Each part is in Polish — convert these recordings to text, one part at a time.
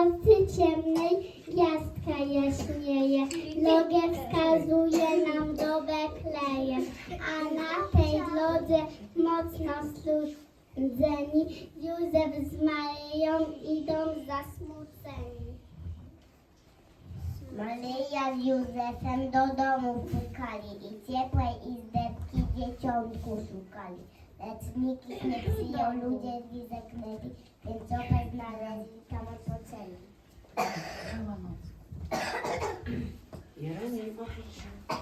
Nocy ciemnej gwiazdka jaśnieje, drogę wskazuje nam do Betlejem, a na tej drodze mocno strudzeni Józef z Maryją idą zasmuceni. Maryja z Józefem do domu pukali i ciepłej izdebki dzieciątku szukali. Lecz nikt ich nie przyjął, ludzie drzwi zaknęli, więc obaj znaleźli tam odpoczęli. Jeremia, popatrz.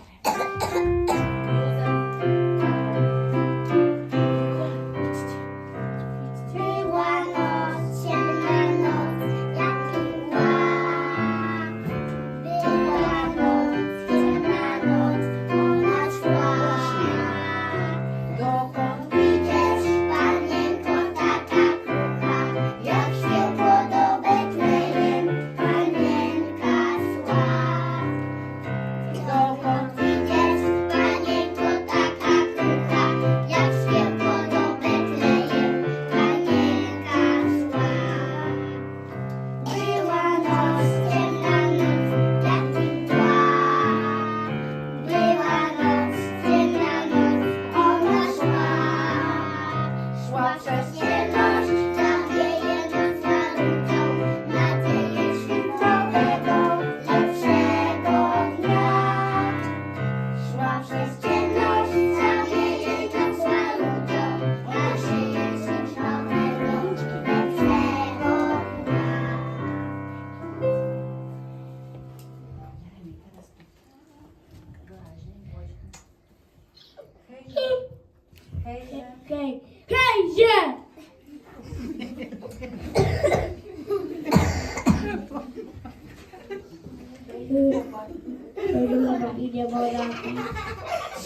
Idzie woda.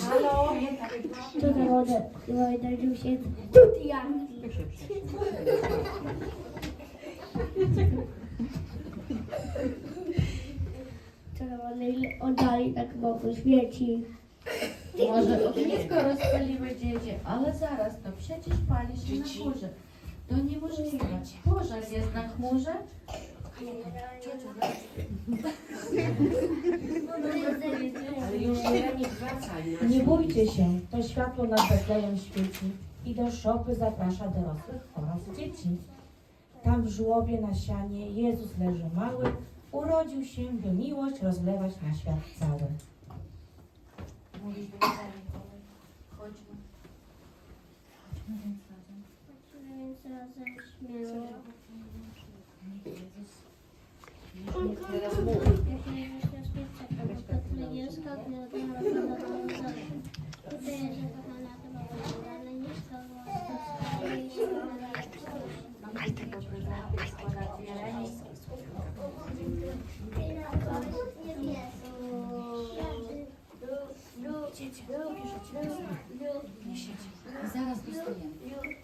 Halo? Co za wodę? Woda już jest. Tu ja. Co za wodę oddali tak boku świeci. Może ognisko rozpaliły dziecię, ale zaraz, to przecież pali się na górze. To niemożliwe. Pożar jest na chmurze. Nie bójcie się, to światło nad Betlejem świeci i do szopy zaprasza dorosłych oraz dzieci. Tam w żłobie na sianie Jezus leży mały, urodził się, by miłość rozlewać na świat cały. Chodźmy. Chodźmy więc razem. Więc razem śmiało. Teraz Зараз достаємо.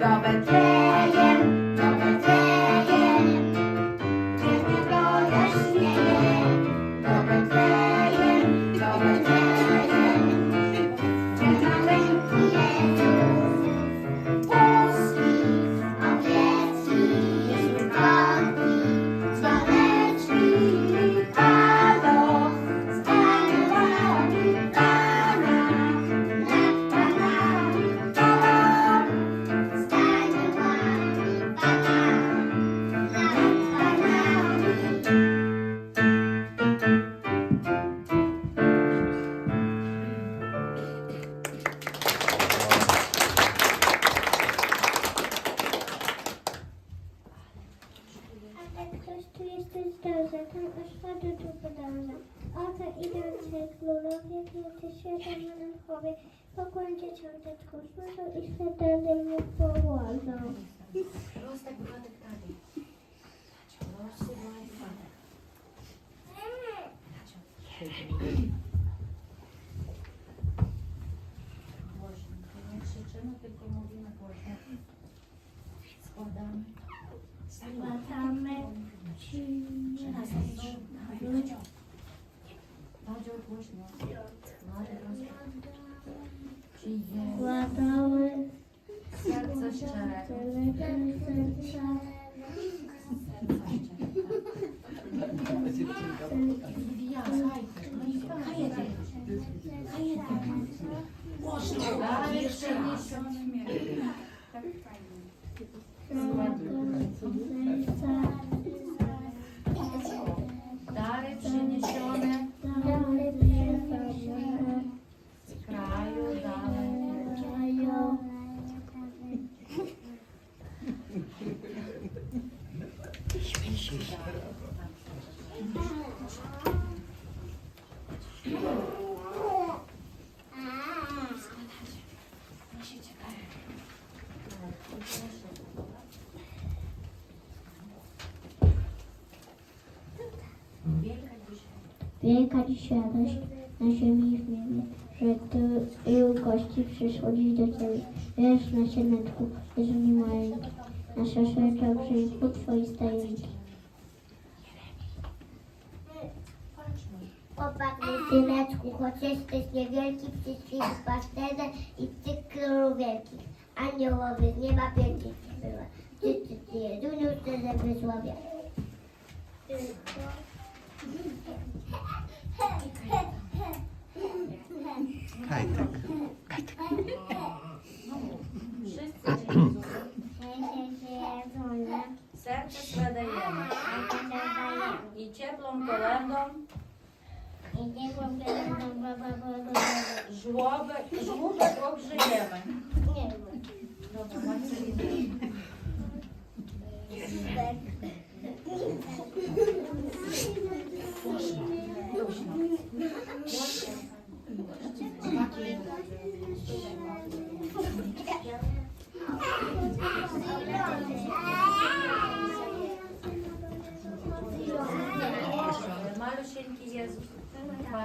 Do Betlejem, wielcy świata monarchowie, pokłoncie ciąteczką służą i świątędy mu położą. Padały serce szczere. Serce szczere. Gwiazd, Wielka dziś radość na ziemi i w niebie, że tylu gości przyszło dziś do Ciebie. Wiesz na siedemku, Jezu miłeńki, nasze serca przyjmij ku Twojej stajemki. Popatrz syneczku, choć jesteś niewielki, przyszli pasterze i ty królu wielkich. Aniołowie z nieba pięknie ci była. Ty, ty, ty, Jezuniu, szczerze wysławia. Хайтек. Серце продаємо. И теплом колендом. Жлоби, жлоби обжиємо. Точно. Точно.